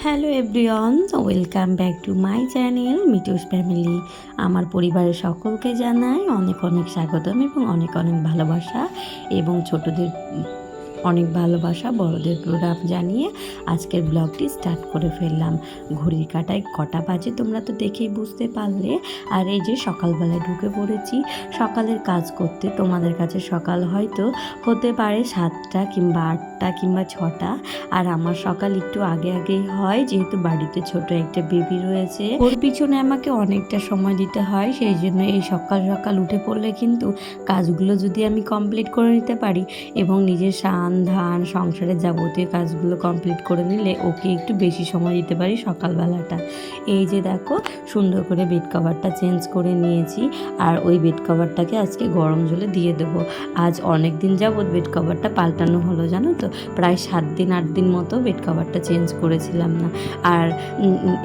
Hello everyone welcome back to my channel Mitus family আমার পরিবারের সকলকে জানাই অনেক অনেক স্বাগতম এবং অনেক অনেক ভালোবাসা এবং ছোটদের অনেক ভালোবাসা বড়দের প্রোগ্রাম জানিয়ে আজকের ব্লগটি স্টার্ট করে ফেললাম। ঘড়ির কাটায় কটা বাজে তোমরা তো দেখেই বুঝতে পারলে। আর এই যে সকালবেলায় ঢুকে পড়েছি, সকালের কাজ করতে তোমাদের কাছে সকাল হয়তো হতে পারে সাতটা কিংবা আটটা কিংবা ছটা। আর আমার সকাল একটু আগে আগেই হয়, যেহেতু বাড়িতে ছোট একটা বেবি রয়েছে। ওর পিছনে আমাকে অনেকটা সময় দিতে হয়, সেই জন্য এই সকাল সকাল উঠে পড়লে কিন্তু কাজগুলো যদি আমি কমপ্লিট করে নিতে পারি এবং নিজের সান ধান সংসারের যাবতীয় কাজগুলো কমপ্লিট করে নিলে ওকে একটু বেশি সময় দিতে পারি সকালবেলাটা। এই যে দেখো, সুন্দর করে বেড কভারটা চেঞ্জ করে নিয়েছি আর ওই বেড কভারটাকে আজকে গরম জলে দিয়ে দেবো। আজ অনেক দিন যাবৎ বেড কভারটা পাল্টানো হলো, জানো তো? প্রায় সাত দিন, আট দিন মতো বেড কভারটা চেঞ্জ করেছিলাম না। আর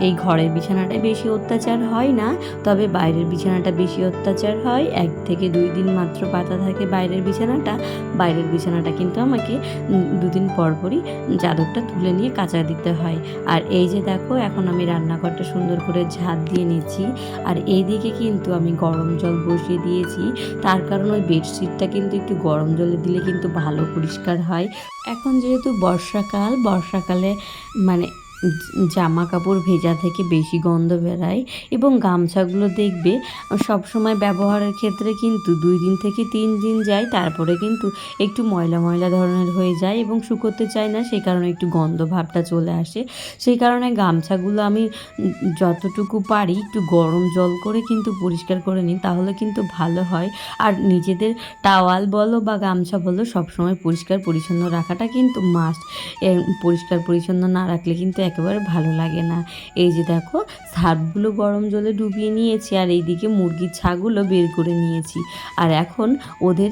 এই ঘরের বিছানাটায় বেশি অত্যাচার হয় না, তবে বাইরের বিছানাটা বেশি অত্যাচার হয়। এক থেকে দুই দিন মাত্র পাতা থাকে বাইরের বিছানাটা। বাইরের বিছানাটা কিন্তু আমাকে উম, দুদিন পরপরই চাদরটা তুলে নিয়ে কাচা দিতে হয়। আর এই যে দেখো এখন আমি রান্নাঘরটা সুন্দর করে ঝাঁপ দিয়ে নিচ্ছি আর এইদিকে কিন্তু আমি গরম জল বসিয়ে দিয়েছি। তার কারণ ওই বেডশিটটা কিন্তু একটু গরম জলে দিলে কিন্তু ভালো পরিষ্কার হয়। এখন যেহেতু বর্ষাকাল বর্ষাকালে মানে জামা কাপড় ভেজা থেকে বেশি গন্ধ বেরায় এবং গামছাগুলো দেখবে সব সময় ব্যবহারের ক্ষেত্রে কিন্তু দুই দিন থেকে তিন দিন যায়, তারপরে কিন্তু একটু ময়লা ময়লা ধরনের হয়ে যায় এবং শুকোতে চায় না, সেই কারণে একটু গন্ধ ভাবটা চলে আসে। সেই কারণে গামছাগুলো আমি যতটুকু পারি একটু গরম জল করে কিন্তু পরিষ্কার করে নিই, তাহলে কিন্তু ভালো হয়। আর নিজেদের টাওয়াল বলো বা গামছা বলো, সবসময় পরিষ্কার পরিচ্ছন্ন রাখাটা কিন্তু মাস্ট পরিষ্কার পরিচ্ছন্ন না রাখলে কিন্তু একেবারে ভালো লাগে না। এই যে দেখো সার্ফগুলো গরম জলে ডুবিয়ে নিয়েছি আর এইদিকে মুরগির ছাগুলো বের করে নিয়েছি। আর এখন ওদের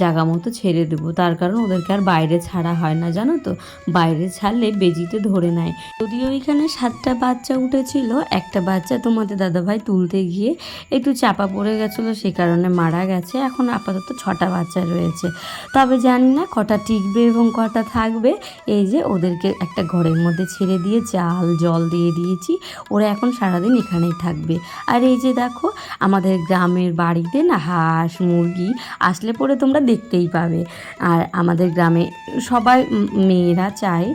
জাগা মতো ছেড়ে দেবো। তার কারণ ওদেরকে আর বাইরে ছাড়া হয় না, জানো তো? বাইরে ছাড়লে বেজিতে ধরে নেয়। যদিও এখানে সাতটা বাচ্চা উঠেছিল, একটা বাচ্চা তোমাদের দাদাভাই তুলতে গিয়ে একটু চাপা পড়ে গেছিল, সে কারণে মারা গেছে। এখন আপাতত ছটা বাচ্চা রয়েছে। তবে জানি না কটা টিকবে এবং কটা থাকবে। এই যে ওদেরকে একটা ঘরের মধ্যে ছেড়ে দিয়ে চাল, জল দিয়ে দিয়েছি। ওরা এখন সারাদিন এখানেই থাকবে। আর এই যে দেখো, আমাদের গ্রামের বাড়িতে না হাঁস, মুরগি আসলে পরে তোমরা দেখতেই পাবে। আর আমাদের গ্রামে সবাই মেয়েরা চায়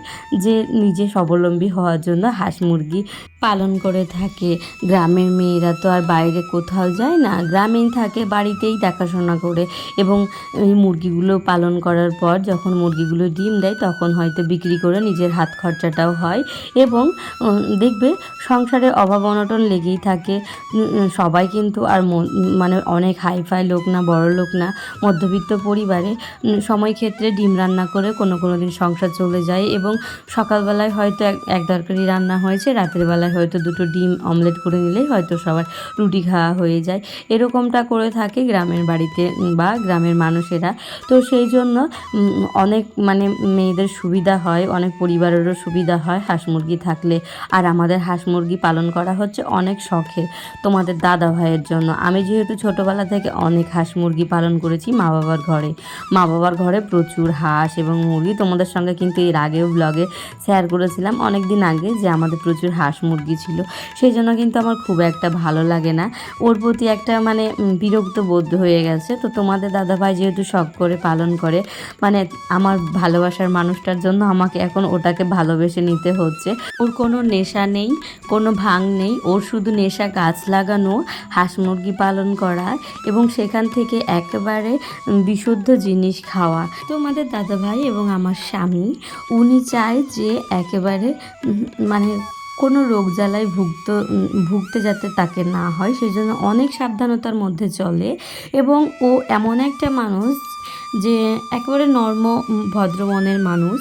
যে নিজে স্বাবলম্বী হওয়ার জন্য হাঁস, মুরগি পালন করে থাকে। গ্রামের মেয়েরা তো আর বাইরে কোথাও যায় না। গ্রামেই থাকে, বাড়িতেই দেখাশোনা করে এবং এই মুরগিগুলো পালন করার পর যখন মুরগিগুলো ডিম দেয় তখন হয়তো বিক্রি করে নিজের হাত খরচাটাও হয় এবং দেখবে সংসারে অভাব অনটন লেগেই থাকে। সবাই কিন্তু আর মানে অনেক হাইফাই লোক না, বড় লোক না, মধ্যবিত্ত পরিবারে সময় ক্ষেত্রে ডিম রান্না করে কোনো কোনো দিন সংসার চলে যায় এবং সকালবেলায় হয়তো এক এক তরকারি রান্না হয়েছে, রাতের বেলায় হয়তো দুটো ডিম অমলেট করে নিলেই হয়তো সবার রুটি খাওয়া হয়ে যায়। এরকমটা করে থাকে গ্রামের বাড়িতে বা গ্রামের মানুষেরা। তো সেই জন্য অনেক মানে মেয়েদের সুবিধা হয়, অনেক পরিবারেরও সুবিধা হয় হাঁস মুরগি থাকলে। আর আমাদের হাঁস মুরগি পালন করা হচ্ছে অনেক শখে তোমাদের দাদা ভাইয়ের জন্য। আমি যেহেতু ছোটোবেলা থেকে অনেক হাঁস মুরগি পালন করেছি মা বাবার ঘরে। মা বাবার ঘরে প্রচুর হাঁস এবং মুরগি তোমাদের সঙ্গে কিন্তু এর আগেও ব্লগে শেয়ার করেছিলাম। অনেক দিন আগে যে আমাদের প্রচুর হাঁস মুরগি ছিল। সেই জন্য কিন্তু আমার খুব একটা ভালো লাগে না। ওর প্রতি একটা মানে বিরক্ত বোধ হয়ে গেছে। তো তোমাদের দাদাভাই যেহেতু শখ করে পালন করে মানে আমার ভালোবাসার মানুষটার জন্য আমাকে এখন ওটাকে ভালোবেসে নিতে হচ্ছে। ওর কোনো নেশা নেই, কোনো ভাং নেই। ওর শুধু নেশা গাছ লাগানো, হাঁস মুরগি পালন করা এবং সেখান থেকে একেবারে বিশুদ্ধ জিনিস খাওয়া। তোমাদের দাদাভাই এবং আমার স্বামী, উনি চায় যে একেবারে মানে কোনো রোগ জ্বালায় ভুগত ভুগতে যাতে তাকে না হয় সেই জন্য অনেক সাবধানতার মধ্যে চলে। এবং ও এমন একটা মানুষ যে একেবারে নর্ম উম, ভদ্র মনের মানুষ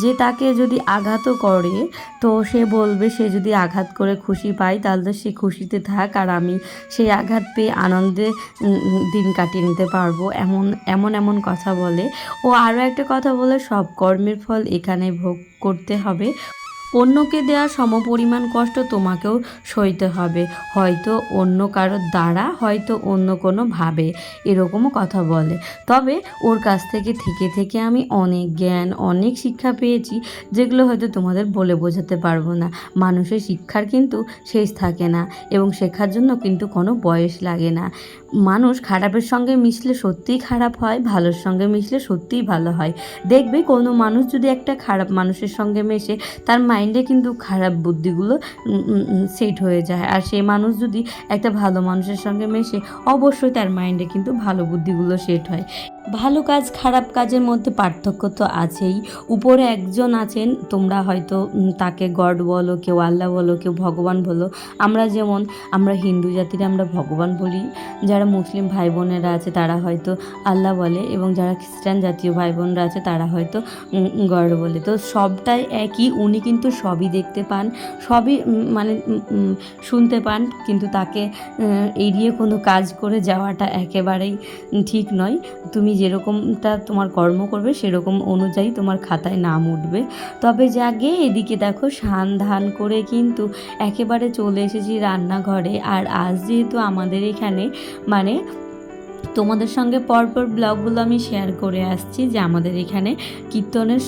যে তাকে যদি আঘাতও করে তো সে বলবে সে যদি আঘাত করে খুশি পায় তাহলে তো সে খুশিতে থাক আর আমি সেই আঘাত পেয়ে আনন্দে দিন কাটিয়ে নিতে পারব এমন এমন এমন কথা বলে। ও আরও একটা কথা বলে সব কর্মের ফল এখানে ভোগ করতে হবে। অন্যকে দেওয়া সমপরিমাণ কষ্ট তোমাকেও সইতে হবে। হয়তো অন্য কারোর দ্বারা, হয়তো অন্য কোনো ভাবে। এরকমও কথা বলে। তবে ওর কাছ থেকে থেকে থেকে আমি অনেক জ্ঞান, অনেক শিক্ষা পেয়েছি, যেগুলো হয়তো তোমাদের বলে বোঝাতে পারব না। মানুষের শিক্ষার কিন্তু শেষ থাকে না এবং শেখার জন্য কিন্তু কোনো বয়স লাগে না। মানুষ খারাপের সঙ্গে মিশলে সত্যিই খারাপ হয়, ভালোর সঙ্গে মিশলে সত্যিই ভালো হয়। দেখবে কোনো মানুষ যদি একটা খারাপ মানুষের সঙ্গে মেশে, তার মাইন্ডে কিন্তু খারাপ বুদ্ধিগুলো সেট হয়ে যায়। আর সেই মানুষ যদি একটা ভালো মানুষের সঙ্গে মেশে, অবশ্যই তার মাইন্ডে কিন্তু ভালো বুদ্ধিগুলো সেট হয়। ভালো কাজ, খারাপ কাজের মধ্যে পার্থক্য তো আছেই। উপরে একজন আছেন, তোমরা হয়তো তাকে গড বলো, কেউ আল্লাহ বলো, কেউ ভগবান বলো। আমরা যেমন, আমরা হিন্দু জাতির আমরা ভগবান বলি। যারা মুসলিম ভাই বোনেরা আছে, তারা হয়তো আল্লাহ বলে এবং যারা খ্রিস্টান জাতীয় ভাই বোনরা আছে, তারা হয়তো গড বলে। তো সবটাই একই, উনি কিন্তু সবই দেখতে পান, সবই মানে শুনতে পান, কিন্তু তাকে এড়িয়ে কোনো কাজ করে যাওয়াটা একেবারেই ঠিক নয়। তুমি যেরকমটা তোমার কর্ম করবে, সেরকম অনুযায়ী তোমার খাতায় নাম উঠবে। তবে জাগে এদিকে দেখো, সান ধান করে কিন্তু একেবারে চলে এসেছি রান্নাঘরে। আর আজ যেহেতু আমাদের এখানে মানে তোমাদের সঙ্গে পরপর ব্লগগুলো আমি শেয়ার করে আসছি যে আমাদের এখানে কীর্তনের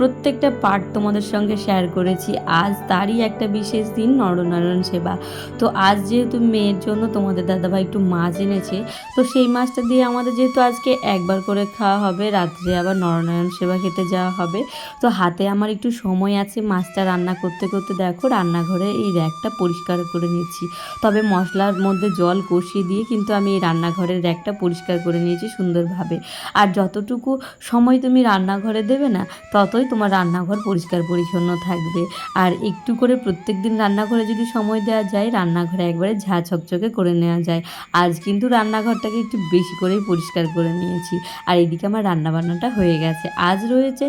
প্রত্যেকটা পার্ট তোমাদের সঙ্গে শেয়ার করেছি। আজ তারই একটা বিশেষ দিন, নরনারায়ণ সেবা। তো আজ যেহেতু মেয়ের জন্য তোমাদের দাদাভাই একটু মাছ এনেছে, তো সেই মাছটা দিয়ে আমাদের যেহেতু আজকে একবার করে খাওয়া হবে, রাত্রে আবার নরনারায়ণ সেবা খেতে যাওয়া হবে। তো হাতে আমার একটু সময় আছে মাছটা রান্না করতে করতে। দেখো রান্নাঘরে এই র্যাকটা পরিষ্কার করে নিচ্ছি তবে মশলার মধ্যে জল কষিয়ে দিয়ে কিন্তু আমি এই রান্নাঘরের র্যাকটা পরিষ্কার করে নিয়েছি সুন্দরভাবে। আর যতটুকু সময় তুমি রান্নাঘরে দেবে না, ততই তোমার রান্নাঘর পরিষ্কার পরিচ্ছন্ন থাকবে। আর একটু করে প্রত্যেক দিন রান্নাঘরে যদি সময় দেওয়া যায়, রান্নাঘরে একবারে ঝা ছকচকে করে নেওয়া যায়। আজ কিন্তু রান্নাঘরটাকে একটু বেশি করেই পরিষ্কার করে নিয়েছি। আর এদিকে আমার রান্নাবান্নাটা হয়ে গেছে। আজ রয়েছে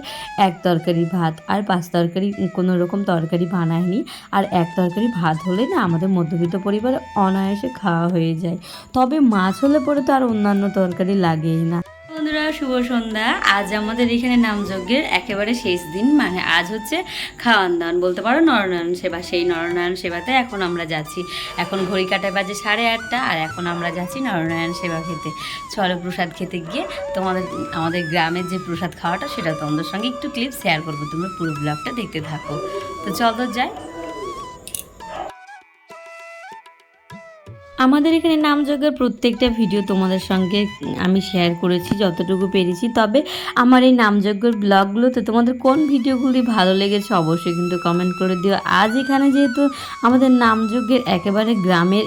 এক তরকারি ভাত আর পাঁচ তরকারি, কোনো রকম তরকারি বানায়নি আর এক তরকারি ভাত হলে না আমাদের মধ্যবিত্ত পরিবারে অনায়াসে খাওয়া হয়ে যায়। তবে মাছ হলে পরে তো আর অন্যান্য তরকারি লাগেই না। বন্ধুরা, শুভ সন্ধ্যা। আজ আমাদের এখানে নামযজ্ঞের একেবারে শেষ দিন মানে আজ হচ্ছে খাওয়ান দাওয়ান। বলতে পারো নরনারায়ণ সেবা। সেই নরনারায়ণ সেবাতে এখন আমরা যাচ্ছি। এখন ঘড়ি কাটায় বাজে সাড়ে আটটা, আর এখন আমরা যাচ্ছি নরনারায়ণ সেবা খেতে। চলো প্রসাদ খেতে গিয়ে তোমাদের, আমাদের গ্রামের যে প্রসাদ খাওয়াটা, সেটা তোমাদের সঙ্গে একটু ক্লিপ শেয়ার করব। তোমরা পুরো ব্লগটা দেখতে থাকো। তো চলো যাই। আমাদের এখানে নামযজ্ঞের প্রত্যেকটা ভিডিও তোমাদের সঙ্গে আমি শেয়ার করেছি, যতটুকু পেরেছি। তবে আমার এই নামযজ্ঞের ব্লগগুলোতে তোমাদের কোন ভিডিওগুলি ভালো লেগেছে অবশ্যই কিন্তু কমেন্ট করে দিও। আজ এখানে যেহেতু আমাদের নামযজ্ঞের একেবারে গ্রামের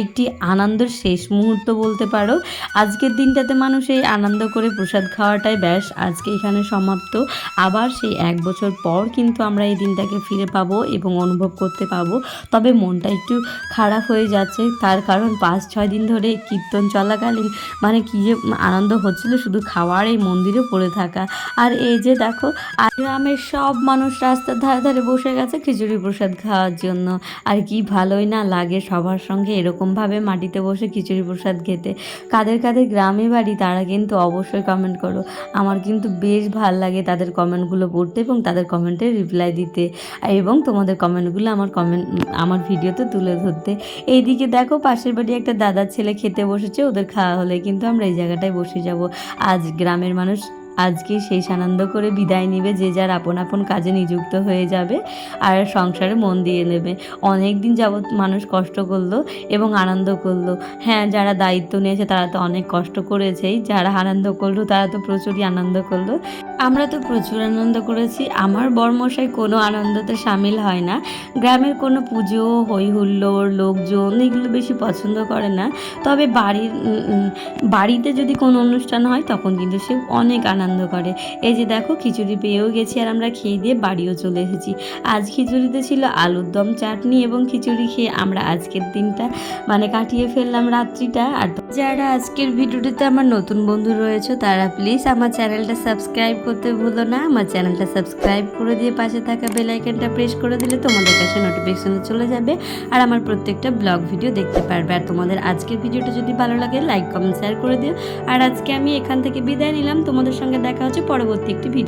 একটি আনন্দের শেষ মুহূর্ত বলতে পারো। আজকের দিনটাতে মানুষ এই আনন্দ করে প্রসাদ খাওয়াটাই ব্যাস। আজকে এখানে সমাপ্ত। আবার সেই এক বছর পর কিন্তু আমরা এই দিনটাকে ফিরে পাবো এবং অনুভব করতে পাবো। তবে মনটা একটু খারাপ হয়ে যাচ্ছে। তার কারণ পাঁচ, ছয় দিন ধরে কীর্তন চলাকালীন মানে কী যে আনন্দ হচ্ছিল শুধু খাওয়ার এই মন্দিরে পড়ে থাকা। আর এই যে দেখো গ্রামের সব মানুষ রাস্তার ধারে ধারে বসে গেছে খিচুড়ি প্রসাদ খাওয়ার জন্য। আর কি ভালোই না লাগে সবার সঙ্গে এরকমভাবে মাটিতে বসে খিচুড়ি প্রসাদ খেতে। কাদের কাদের গ্রামে বাড়ি তারা কিন্তু অবশ্যই কমেন্ট করো। আমার কিন্তু বেশ ভালো লাগে তাদের কমেন্টগুলো পড়তে এবং তাদের কমেন্টে রিপ্লাই দিতে। এবং তোমাদের কমেন্টগুলো আমার কমেন্ট আমার ভিডিওতে তুলে ধরতে। এইদিকে দেখো পাশের বাড়ি একটা দাদার ছেলে খেতে বসেছে, ওদের খাওয়া হলে কিন্তু আমরা এই জায়গাটায় বসে যাব। আজ গ্রামের মানুষ আজকে শেষ আনন্দ করে বিদায় নেবে যে যার আপন আপন কাজে নিযুক্ত হয়ে যাবে আর সংসারে মন দিয়ে নেবে। অনেক দিন যাবৎ মানুষ কষ্ট করল এবং আনন্দ করল। হ্যাঁ যারা দায়িত্ব নিয়েছে তারা তো অনেক কষ্ট করেছেই। যারা আনন্দ করল তারা তো প্রচুরই আনন্দ করল। আমরা তো প্রচুর আনন্দ করেছি। আমার বর্মশাই কোনো আনন্দতে সামিল হয় না। গ্রামের কোনো পুজো হই হুল্লোড় লোকজন এগুলো বেশি পছন্দ করে না। তবে বাড়ির বাড়িতে যদি কোনো অনুষ্ঠান হয় তখন কিন্তু সে অনেক আনন্দ করে। এই যে দেখো, খিচুড়ি পেয়েও গেছি আর আমরা খেয়ে দিয়ে বাড়িও চলে এসেছি। আজ খিচুড়িতে ছিল আলুর দম, চাটনি এবং খিচুড়ি খেয়ে আমরা আজকের দিনটা মানে কাটিয়ে ফেললাম রাত্রিটা। আর যারা আজকের ভিডিওটিতে আমার নতুন বন্ধু রয়েছে, তারা প্লিজ আমার চ্যানেলটা সাবস্ক্রাইব করতে ভুলো না। আমার চ্যানেলটা সাবস্ক্রাইব করে দিয়ে পাশে থাকা বেল আইকনটা প্রেস করে দিলে তোমাদের কাছে নোটিফিকেশনে চলে যাবে আর আমার প্রত্যেকটা ব্লগ ভিডিও দেখতে পারবে। আর তোমাদের আজকের ভিডিওটা যদি ভালো লাগে লাইক কমেন্ট শেয়ার করে দিও। আর আজকে আমি এখান থেকে বিদায় নিলাম। তোমাদের সঙ্গে দেখা হচ্ছে পরবর্তী একটি ভিডিও